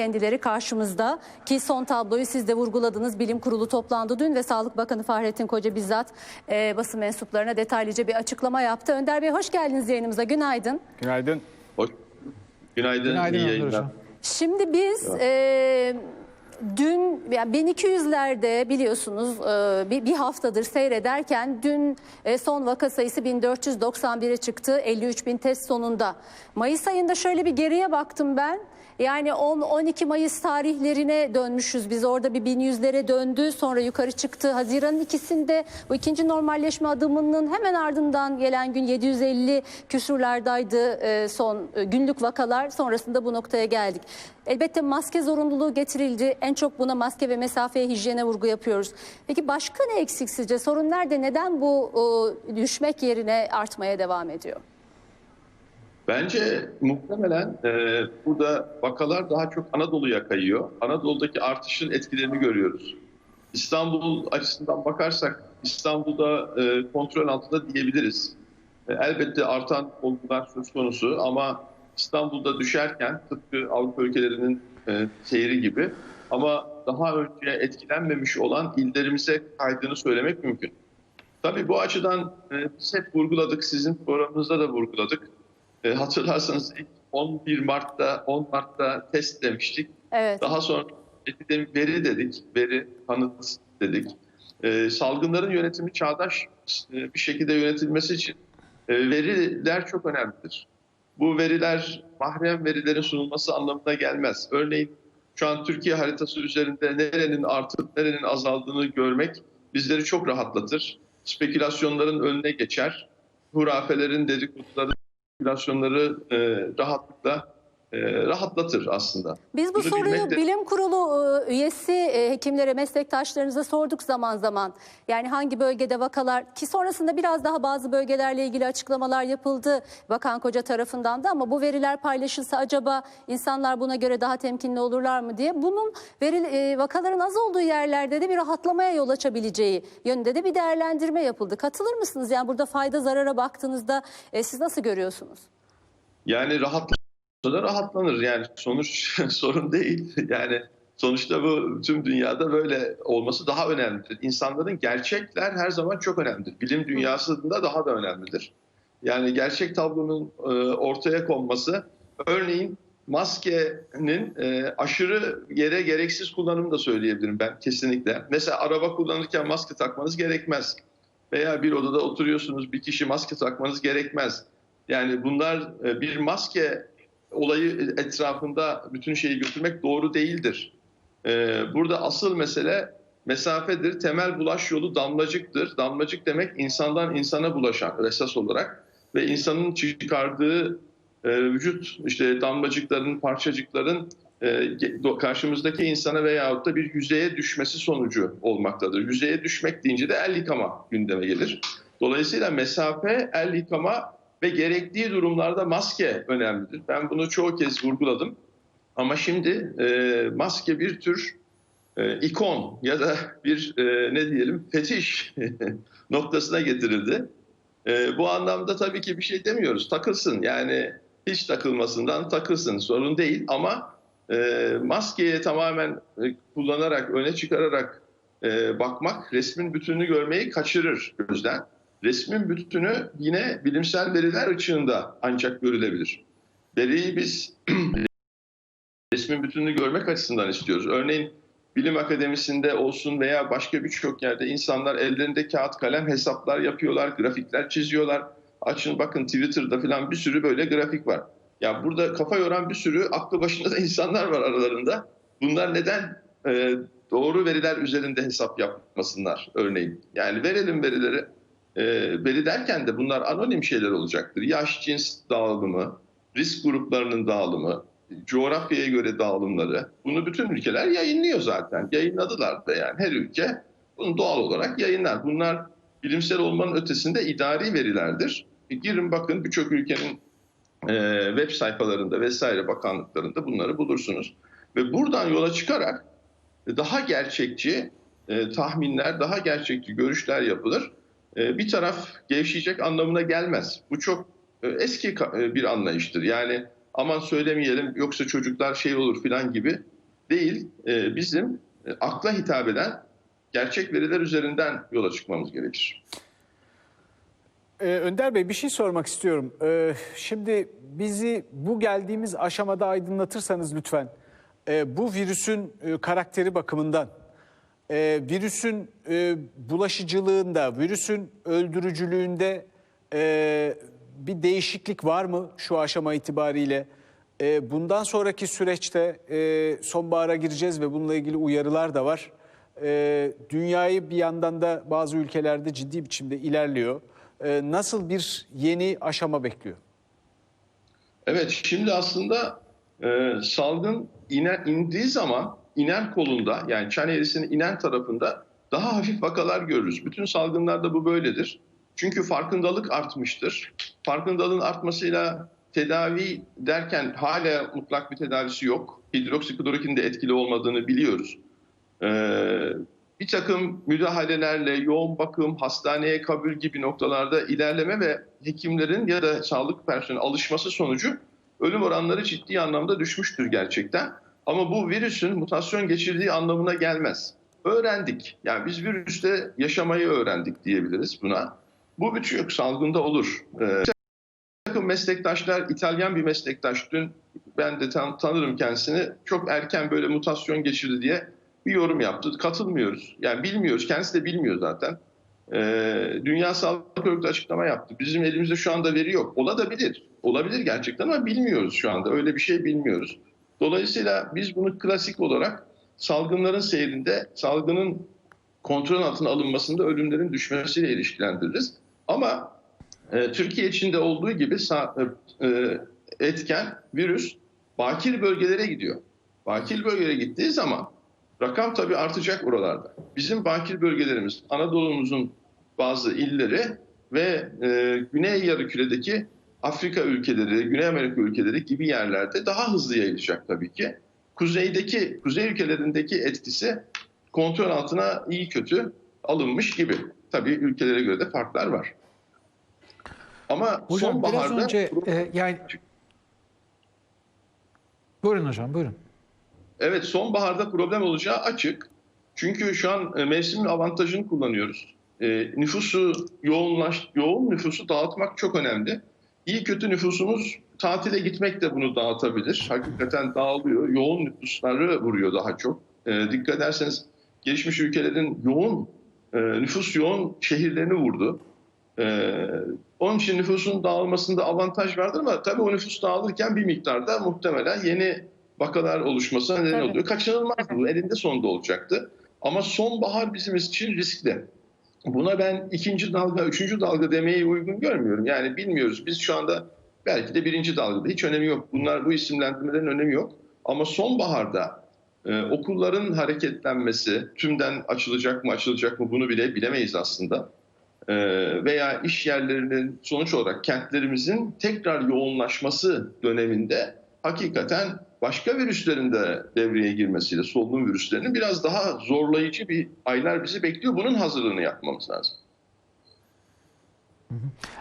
Kendileri karşımızda ki son tabloyu siz de vurguladınız. Bilim kurulu toplandı dün ve Sağlık Bakanı Fahrettin Koca bizzat e, basın mensuplarına detaylıca bir açıklama yaptı. Önder Bey hoş geldiniz yayınımıza. Günaydın. Günaydın. Hoş. Günaydın, Günaydın iyi yayınlar. Şimdi biz e, dün yani 1200'lerde biliyorsunuz e, bir, bir haftadır seyrederken dün e, son vaka sayısı 1491'e çıktı 53 bin test sonunda. Mayıs ayında şöyle bir geriye baktım ben. Yani 10-12 Mayıs tarihlerine dönmüşüz. Biz orada bir 1100'lere döndü sonra yukarı çıktı. Haziran'ın ikisinde bu ikinci normalleşme adımının hemen ardından gelen gün 750 küsurlardaydı e, son e, günlük vakalar. Sonrasında bu noktaya geldik. Elbette maske zorunluluğu getirildi. En çok buna maske ve mesafeye, hijyene vurgu yapıyoruz. Peki başka ne eksik sizce? Sorun nerede? Neden bu düşmek yerine artmaya devam ediyor? Bence muhtemelen e, burada vakalar daha çok Anadolu'ya kayıyor. Anadolu'daki artışın etkilerini görüyoruz. İstanbul açısından bakarsak İstanbul'da e, kontrol altında diyebiliriz. E, elbette artan olgular söz konusu ama İstanbul'da düşerken tıpkı Avrupa ülkelerinin e, seyri gibi ama daha önce etkilenmemiş olan illerimize kaydığını söylemek mümkün. Tabii bu açıdan e, biz hep vurguladık, sizin programınızda da vurguladık. E, hatırlarsanız ilk 11 Mart'ta 10 Mart'ta test demiştik. Evet. Daha sonra epidemi veri dedik, veri kanıt dedik. E, salgınların yönetimi çağdaş e, bir şekilde yönetilmesi için e, veriler çok önemlidir. Bu veriler mahrem verilerin sunulması anlamına gelmez. Örneğin şu an Türkiye haritası üzerinde nerenin artıp nerenin azaldığını görmek bizleri çok rahatlatır. Spekülasyonların önüne geçer. Hurafelerin, dedikoduların, spekülasyonları e, rahatlıkla rahatlatır aslında. Biz bu Bunu soruyu bilmek de- bilim kurulu e, üyesi e, hekimlere, meslektaşlarınıza sorduk zaman zaman. Yani hangi bölgede vakalar ki sonrasında biraz daha bazı bölgelerle ilgili açıklamalar yapıldı Bakan Koca tarafından da ama bu veriler paylaşılsa acaba insanlar buna göre daha temkinli olurlar mı diye. Bunun veri, e, vakaların az olduğu yerlerde de bir rahatlamaya yol açabileceği yönünde de bir değerlendirme yapıldı. Katılır mısınız? Yani burada fayda zarara baktığınızda e, siz nasıl görüyorsunuz? Yani rahatlanırsa da rahatlanır. Yani sonuç sorun değil. Yani sonuçta bu tüm dünyada böyle olması daha önemlidir. İnsanların gerçekler her zaman çok önemlidir. Bilim dünyasında daha da önemlidir. Yani gerçek tablonun e, ortaya konması, örneğin maskenin e, aşırı yere gereksiz kullanımı da söyleyebilirim ben kesinlikle. Mesela araba kullanırken maske takmanız gerekmez. Veya bir odada oturuyorsunuz bir kişi maske takmanız gerekmez. Yani bunlar e, bir maske olayı etrafında bütün şeyi götürmek doğru değildir. E, Burada asıl mesele mesafedir. Temel bulaş yolu damlacıktır. Damlacık demek insandan insana bulaşan esas olarak ve insanın çıkardığı e, vücut işte damlacıkların, parçacıkların e, karşımızdaki insana veyahut da bir yüzeye düşmesi sonucu olmaktadır. Yüzeye düşmek deyince de el yıkama gündeme gelir. Dolayısıyla mesafe, el yıkama ve gerektiği durumlarda maske önemlidir. Ben bunu çoğu kez vurguladım. Ama şimdi e, maske bir tür e, ikon ya da bir e, ne diyelim fetiş noktasına getirildi. E, bu anlamda tabii ki bir şey demiyoruz. Takılsın yani hiç takılmasından takılsın sorun değil ama e, maskeyi tamamen e, kullanarak öne çıkararak e, bakmak resmin bütününü görmeyi kaçırır gözden. Resmin bütünü yine bilimsel veriler ışığında ancak görülebilir. Veriyi biz resmin bütününü görmek açısından istiyoruz. Örneğin bilim akademisinde olsun veya başka birçok yerde insanlar ellerinde kağıt kalem hesaplar yapıyorlar, grafikler çiziyorlar. Açın bakın Twitter'da falan bir sürü böyle grafik var. Ya burada kafa yoran bir sürü aklı başında da insanlar var aralarında. Bunlar neden e, doğru veriler üzerinde hesap yapmasınlar örneğin? Yani verelim verileri. E, derken de bunlar anonim şeyler olacaktır. Yaş, cins dağılımı, risk gruplarının dağılımı, coğrafyaya göre dağılımları. Bunu bütün ülkeler yayınlıyor zaten. Yayınladılar da yani her ülke bunu doğal olarak yayınlar. Bunlar bilimsel olmanın ötesinde idari verilerdir. E, girin bakın birçok ülkenin e, web sayfalarında vesaire bakanlıklarında bunları bulursunuz. Ve buradan yola çıkarak daha gerçekçi e, tahminler, daha gerçekçi görüşler yapılır. E, bir taraf gevşeyecek anlamına gelmez. Bu çok e, eski e, bir anlayıştır. Yani aman söylemeyelim yoksa çocuklar şey olur filan gibi değil. Bizim akla hitap eden gerçek veriler üzerinden yola çıkmamız gerekir. Önder Bey bir şey sormak istiyorum. Şimdi bizi bu geldiğimiz aşamada aydınlatırsanız lütfen. Bu virüsün karakteri bakımından, e, virüsün e, bulaşıcılığında, virüsün öldürücülüğünde e, bir değişiklik var mı şu aşama itibariyle? E, bundan sonraki süreçte e, sonbahara gireceğiz ve bununla ilgili uyarılar da var. E, dünyayı bir yandan da bazı ülkelerde ciddi biçimde ilerliyor. E, nasıl bir yeni aşama bekliyor? Evet, şimdi aslında e, salgın iner, indiği zaman inen kolunda yani çan eğrisinin inen tarafında daha hafif vakalar görürüz. Bütün salgınlarda bu böyledir. Çünkü farkındalık artmıştır. Farkındalığın artmasıyla tedavi derken hala mutlak bir tedavisi yok. Hidroksiklorokin de etkili olmadığını biliyoruz. Ee, bir takım müdahalelerle yoğun bakım, hastaneye kabul gibi noktalarda ilerleme ve hekimlerin ya da sağlık personeli alışması sonucu ölüm oranları ciddi anlamda düşmüştür gerçekten. Ama bu virüsün mutasyon geçirdiği anlamına gelmez. Öğrendik. Yani biz virüste yaşamayı öğrendik diyebiliriz buna. Bu birçok salgında olur. Ee, takım meslektaşlar, İtalyan bir meslektaş dün ben de tan- tanırım kendisini. Çok erken böyle mutasyon geçirdi diye bir yorum yaptı. Katılmıyoruz. Yani bilmiyoruz. Kendisi de bilmiyor zaten. Ee, Dünya Sağlık Örgütü açıklama yaptı. Bizim elimizde şu anda veri yok. Olabilir. Olabilir gerçekten ama bilmiyoruz şu anda. Öyle bir şey bilmiyoruz. Dolayısıyla biz bunu klasik olarak salgınların seyrinde, salgının kontrol altına alınmasında ölümlerin düşmesiyle ilişkilendiririz. Ama e, Türkiye içinde olduğu gibi sa- e, etken virüs bakir bölgelere gidiyor. Bakir bölgelere gittiği zaman rakam tabii artacak oralarda. Bizim bakir bölgelerimiz Anadolu'muzun bazı illeri ve e, Güney Yarıküre'deki Afrika ülkeleri, Güney Amerika ülkeleri gibi yerlerde daha hızlı yayılacak tabii ki. Kuzeydeki, kuzey ülkelerindeki etkisi kontrol altına iyi kötü alınmış gibi. Tabii ülkelere göre de farklar var. Ama Hocam biraz sonbaharda önce e, yani Buyurun hocam buyurun. Evet sonbaharda problem olacağı açık. Çünkü şu an e, mevsimin avantajını kullanıyoruz. E, nüfusu yoğunlaş, yoğun nüfusu dağıtmak çok önemli. İyi kötü nüfusumuz tatile gitmek de bunu dağıtabilir. Hakikaten dağılıyor. Yoğun nüfusları vuruyor daha çok. E, dikkat ederseniz gelişmiş ülkelerin yoğun e, nüfus yoğun şehirlerini vurdu. E, onun için nüfusun dağılmasında avantaj vardır ama tabii o nüfus dağılırken bir miktarda muhtemelen yeni vakalar oluşmasına neden oluyor. Kaçınılmazdı bu. Elinde sonunda olacaktı. Ama sonbahar bizim için riskli. Buna ben ikinci dalga, üçüncü dalga demeyi uygun görmüyorum. Yani bilmiyoruz. Biz şu anda belki de birinci dalgada. Hiç önemi yok. Bunlar bu isimlendirmelerin önemi yok. Ama sonbaharda e, okulların hareketlenmesi, tümden açılacak mı açılacak mı bunu bile bilemeyiz aslında. E, veya iş yerlerinin sonuç olarak kentlerimizin tekrar yoğunlaşması döneminde hakikaten başka virüslerin de devreye girmesiyle solunum virüslerinin biraz daha zorlayıcı bir aylar bizi bekliyor. Bunun hazırlığını yapmamız lazım.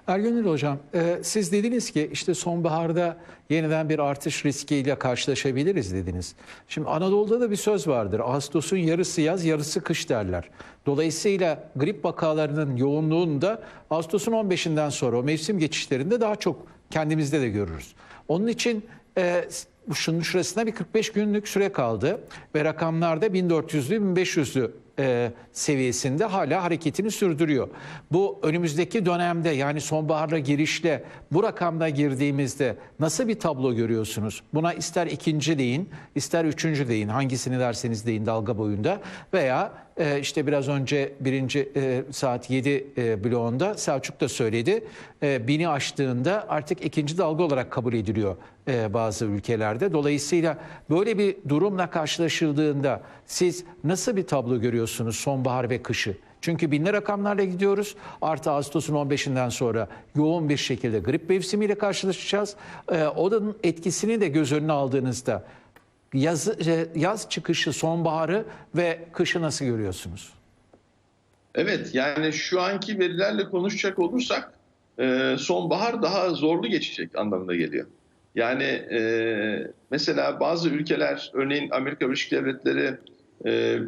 Ergünül Hocam e, siz dediniz ki işte sonbaharda yeniden bir artış riskiyle karşılaşabiliriz dediniz. Şimdi Anadolu'da da bir söz vardır. Ağustos'un yarısı yaz yarısı kış derler. Dolayısıyla grip vakalarının yoğunluğunu da Ağustos'un 15'inden sonra o mevsim geçişlerinde daha çok kendimizde de görürüz. Onun için e, şunun şurasına bir 45 günlük süre kaldı ve rakamlarda 1400'lü 1500'lü e, seviyesinde hala hareketini sürdürüyor. Bu önümüzdeki dönemde yani sonbaharla girişle bu rakamda girdiğimizde nasıl bir tablo görüyorsunuz? Buna ister ikinci deyin, ister üçüncü deyin, hangisini derseniz deyin dalga boyunda veya e, işte biraz önce birinci e, saat 7 e, bloğunda Selçuk da söyledi. E, bini aştığında artık ikinci dalga olarak kabul ediliyor e, bazı ülkelerde. Dolayısıyla böyle bir durumla karşılaşıldığında siz nasıl bir tablo görüyorsunuz sonbahar ve kışı? Çünkü binli rakamlarla gidiyoruz. Artı Ağustos'un 15'inden sonra yoğun bir şekilde grip mevsimiyle karşılaşacağız. E, onun etkisini de göz önüne aldığınızda yaz, e, yaz çıkışı, sonbaharı ve kışı nasıl görüyorsunuz? Evet yani şu anki verilerle konuşacak olursak e, sonbahar daha zorlu geçecek anlamına geliyor. Yani e, mesela bazı ülkeler, örneğin Amerika Birleşik Devletleri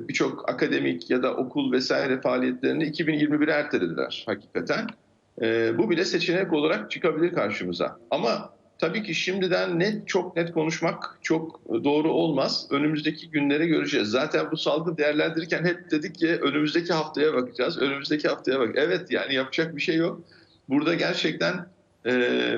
birçok akademik ya da okul vesaire faaliyetlerini 2021'e ertelediler hakikaten. E, bu bile seçenek olarak çıkabilir karşımıza. Ama tabii ki şimdiden net çok net konuşmak çok doğru olmaz. Önümüzdeki günlere göreceğiz. Zaten bu salgın değerlendirirken hep dedik ki önümüzdeki haftaya bakacağız. Önümüzdeki haftaya bak. Evet yani yapacak bir şey yok. Burada gerçekten e,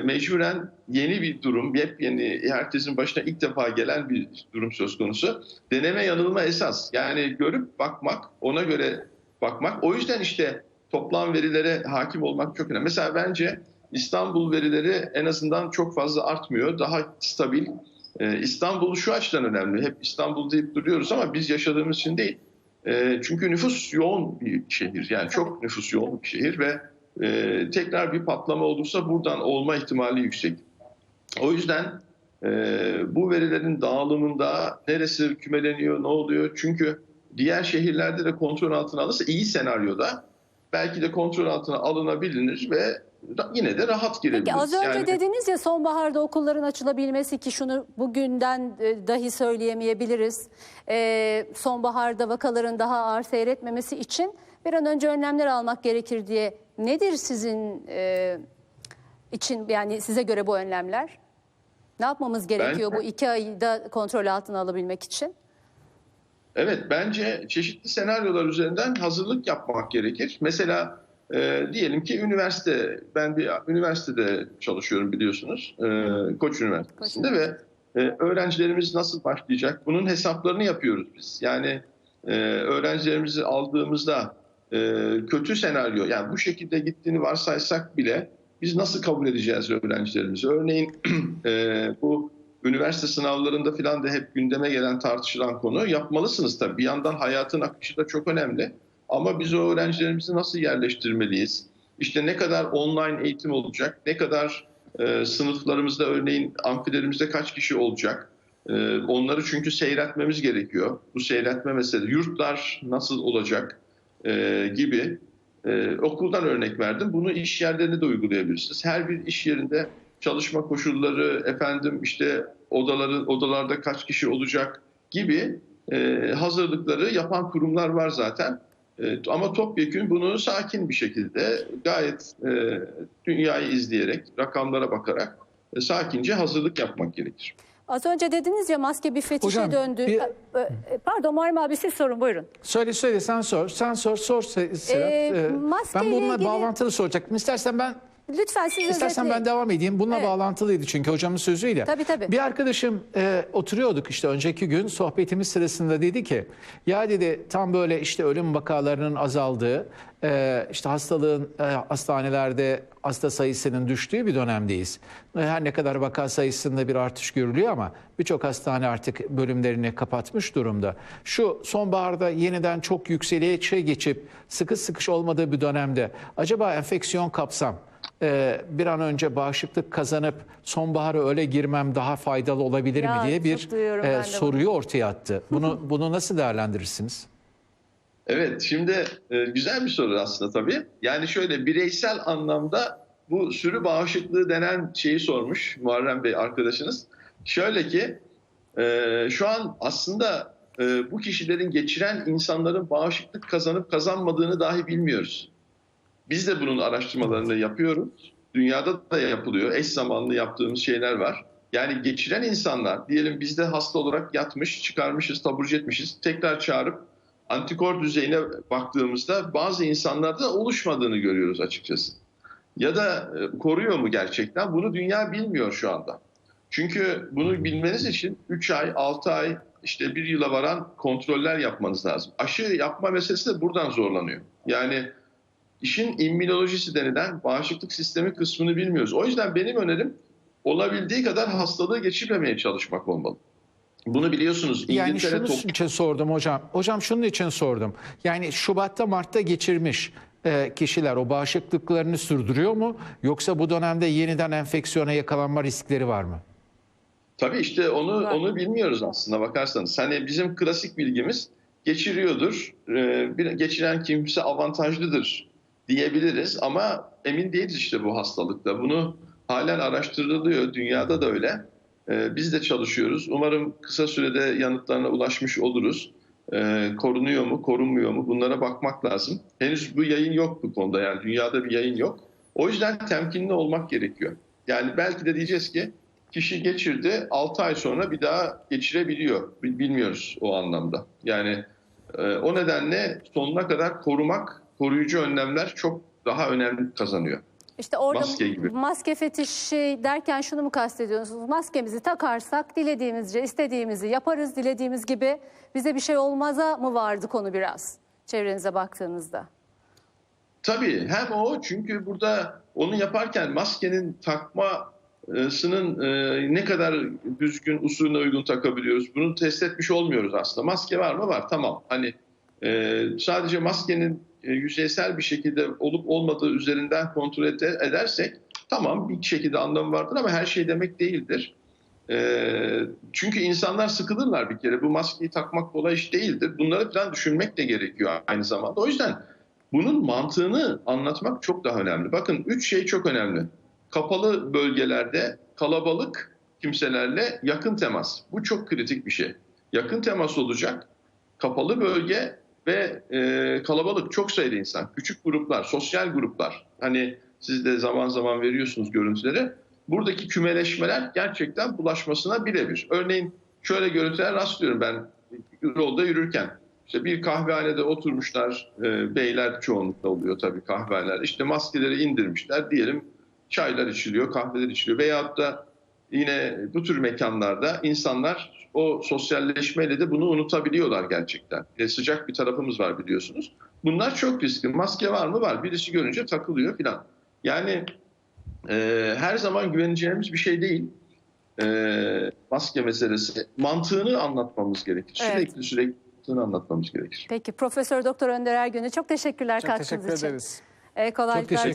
mecburen yeni bir durum, yepyeni herkesin başına ilk defa gelen bir durum söz konusu. Deneme yanılma esas. Yani görüp bakmak, ona göre bakmak. O yüzden işte toplam verilere hakim olmak çok önemli. Mesela bence İstanbul verileri en azından çok fazla artmıyor. Daha stabil. Ee, İstanbul şu açıdan önemli. Hep İstanbul deyip duruyoruz ama biz yaşadığımız için değil. Ee, çünkü nüfus yoğun bir şehir. Yani çok nüfus yoğun bir şehir ve e, tekrar bir patlama olursa buradan olma ihtimali yüksek. O yüzden e, bu verilerin dağılımında neresi kümeleniyor, ne oluyor? Çünkü diğer şehirlerde de kontrol altına alırsa iyi senaryoda belki de kontrol altına alınabilir ve yine de rahat girebiliriz. Peki az önce Yani- dediniz ya sonbaharda okulların açılabilmesi ki şunu bugünden e, dahi söyleyemeyebiliriz. E, sonbaharda vakaların daha ağır seyretmemesi için bir an önce önlemler almak gerekir diye. Nedir sizin e, için yani size göre bu önlemler? Ne yapmamız gerekiyor Ben- bu iki ayda kontrol altına alabilmek için? Evet, bence çeşitli senaryolar üzerinden hazırlık yapmak gerekir. Mesela e, diyelim ki üniversite, ben bir üniversitede çalışıyorum biliyorsunuz, e, Koç Üniversitesi'nde ve e, öğrencilerimiz nasıl başlayacak? Bunun hesaplarını yapıyoruz biz. Yani e, öğrencilerimizi aldığımızda kötü senaryo, yani bu şekilde gittiğini varsaysak bile biz nasıl kabul edeceğiz öğrencilerimizi? Örneğin e, bu üniversite sınavlarında falan da hep gündeme gelen tartışılan konu. Yapmalısınız tabii. Bir yandan hayatın akışı da çok önemli. Ama biz o öğrencilerimizi nasıl yerleştirmeliyiz? İşte ne kadar online eğitim olacak? Ne kadar e, sınıflarımızda örneğin amfilerimizde kaç kişi olacak? E, onları çünkü seyretmemiz gerekiyor. Bu seyretme meselesi. Yurtlar nasıl olacak? E, gibi. E, okuldan örnek verdim. Bunu iş yerlerinde de uygulayabilirsiniz. Her bir iş yerinde çalışma koşulları, efendim işte odaların odalarda kaç kişi olacak gibi e, hazırlıkları yapan kurumlar var zaten. E, ama topyekun bunu sakin bir şekilde gayet e, dünyayı izleyerek, rakamlara bakarak e, sakince hazırlık yapmak gerekir. Az önce dediniz ya maske bir fetişe Hocam, döndü. bir- E, e, Pardon Muharrem abi siz sorun buyurun. Söyle söyle sen sor. Sen sor sor Se- Serap. Ee, Ee, ben bununla ilgili- bağlantılı soracaktım. İstersen ben Lütfen siz İstersen özetleyin. ben devam edeyim. Bununla Evet. bağlantılıydı çünkü hocamın sözüyle. Tabii, tabii. Bir arkadaşım e, oturuyorduk işte önceki gün sohbetimiz sırasında dedi ki ya dedi tam böyle işte ölüm vakalarının azaldığı e, işte hastalığın e, hastanelerde hasta sayısının düştüğü bir dönemdeyiz. E, Her ne kadar vaka sayısında bir artış görülüyor ama birçok hastane artık bölümlerini kapatmış durumda. Şu sonbaharda yeniden çok yükseğe geçip sıkı sıkış olmadığı bir dönemde acaba enfeksiyon kapsam e, bir an önce bağışıklık kazanıp sonbahara öyle girmem daha faydalı olabilir Ya, mi diye bir duyuyorum e, ben de soruyu ortaya attı. Bunu bunu nasıl değerlendirirsiniz? Evet, şimdi e, güzel bir soru aslında tabii. Yani şöyle bireysel anlamda bu sürü bağışıklığı denen şeyi sormuş Muharrem Bey arkadaşınız. Şöyle ki e, şu an aslında e, bu kişilerin geçiren insanların bağışıklık kazanıp kazanmadığını dahi bilmiyoruz. Biz de bunun araştırmalarını yapıyoruz. Dünyada da yapılıyor. Eş zamanlı yaptığımız şeyler var. Yani geçiren insanlar diyelim bizde hasta olarak yatmış, çıkarmışız, taburcu etmişiz. Tekrar çağırıp antikor düzeyine baktığımızda bazı insanlarda oluşmadığını görüyoruz açıkçası. Ya da e, koruyor mu gerçekten? Bunu dünya bilmiyor şu anda. Çünkü bunu bilmeniz için 3 ay, 6 ay, işte bir yıla varan kontroller yapmanız lazım. Aşı yapma meselesi de buradan zorlanıyor. Yani işin immünolojisi denilen bağışıklık sistemi kısmını bilmiyoruz. O yüzden benim önerim olabildiği kadar hastalığı geçirmemeye çalışmak olmalı. Bunu biliyorsunuz Yani İngiltere şunun toplum için sordum hocam. Hocam şunun için sordum. Yani Şubat'ta Mart'ta geçirmiş e, kişiler o bağışıklıklarını sürdürüyor mu? Yoksa bu dönemde yeniden enfeksiyona yakalanma riskleri var mı? Tabii işte onu Var. onu bilmiyoruz aslında bakarsanız. Hani bizim klasik bilgimiz geçiriyordur. Ee, bir geçiren kimse avantajlıdır diyebiliriz ama emin değiliz işte bu hastalıkta. Bunu halen araştırılıyor. Dünyada da öyle. Ee, biz de çalışıyoruz. Umarım kısa sürede yanıtlarına ulaşmış oluruz. Ee, korunuyor mu, korunmuyor mu bunlara bakmak lazım. Henüz bu yayın yok bu konuda yani dünyada bir yayın yok. O yüzden temkinli olmak gerekiyor. Yani belki de diyeceğiz ki kişi geçirdi 6 ay sonra bir daha geçirebiliyor. Bil- Bilmiyoruz o anlamda. Yani e, o nedenle sonuna kadar korumak, koruyucu önlemler çok daha önemli kazanıyor. İşte orada Maske gibi. maske fetişi derken şunu mu kastediyorsunuz? Maskemizi takarsak dilediğimizce istediğimizi yaparız dilediğimiz gibi bize bir şey olmaza mı vardı konu biraz çevrenize baktığınızda? Tabii hem o çünkü burada onu yaparken maskenin takmasının e, ne kadar düzgün usulüne uygun takabiliyoruz bunu test etmiş olmuyoruz aslında. Maske var mı? Var tamam. Hani e, sadece maskenin yüzeysel bir şekilde olup olmadığı üzerinden kontrol ede- edersek tamam bir şekilde anlamı vardır ama her şey demek değildir. E, çünkü insanlar sıkılırlar bir kere. Bu maskeyi takmak kolay iş değildir. Bunları falan düşünmek de gerekiyor aynı zamanda. O yüzden bunun mantığını anlatmak çok daha önemli. Bakın üç şey çok önemli. Kapalı bölgelerde kalabalık kimselerle yakın temas. Bu çok kritik bir şey. Yakın temas olacak. Kapalı bölge ve e, kalabalık çok sayıda insan. Küçük gruplar, sosyal gruplar. Hani siz de zaman zaman veriyorsunuz görüntüleri. Buradaki kümeleşmeler gerçekten bulaşmasına birebir. Örneğin şöyle görüntüler rastlıyorum ben yolda yürürken. İşte bir kahvehanede oturmuşlar, e, beyler çoğunlukla oluyor tabii kahvehaneler. İşte maskeleri indirmişler, diyelim çaylar içiliyor, kahveler içiliyor. Veyahut da yine bu tür mekanlarda insanlar o sosyalleşmeyle de bunu unutabiliyorlar gerçekten. E, sıcak bir tarafımız var biliyorsunuz. Bunlar çok riskli. Maske var mı? Var. Birisi görünce takılıyor filan. Yani e, her zaman güveneceğimiz bir şey değil. E, maske meselesi. Mantığını anlatmamız gerekir. Evet. Sürekli sürekli mantığını anlatmamız gerekir. Peki Profesör Doktor Önder Ergün'e çok teşekkürler Çok katkınız teşekkür için. ederiz. Ee, kolaylıklar teşekkür